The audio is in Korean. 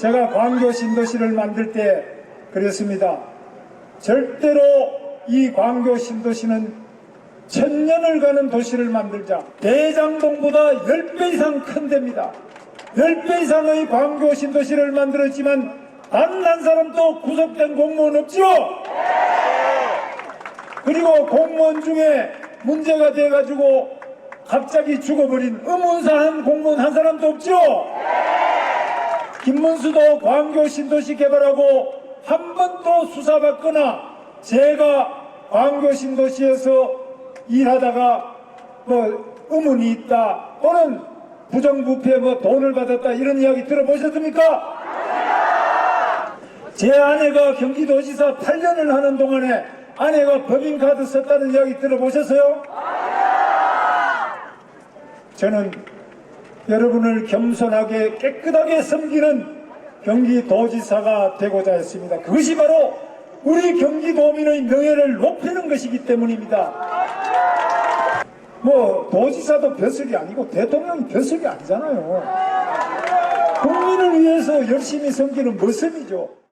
제가 광교 신도시를 만들 때 그랬습니다. 절대로 이 광교 신도시는 천년을 가는 도시를 만들자. 대장동보다 10배 이상 큰 데입니다. 10배 이상의 광교 신도시를 만들었지만 단 한 사람도 구속된 공무원 없지요? 그리고 공무원 중에 문제가 돼가지고 갑자기 죽어버린 의문사한 공무원 한 사람도 없지요? 김문수도 광교 신도시 개발하고 한 번도 수사받거나 제가 광교 신도시에서 일하다가 뭐 의문이 있다 또는 부정부패 뭐 돈을 받았다 이런 이야기 들어보셨습니까? 제 아내가 경기도지사 8년을 하는 동안에 아내가 법인카드 썼다는 이야기 들어보셨어요? 저는 여러분을 겸손하게 깨끗하게 섬기는 경기도지사가 되고자 했습니다. 그것이 바로 우리 경기도민의 명예를 높이는 것이기 때문입니다. 뭐 도지사도 벼슬이 아니고 대통령이 벼슬이 아니잖아요. 국민을 위해서 열심히 섬기는 모습이죠.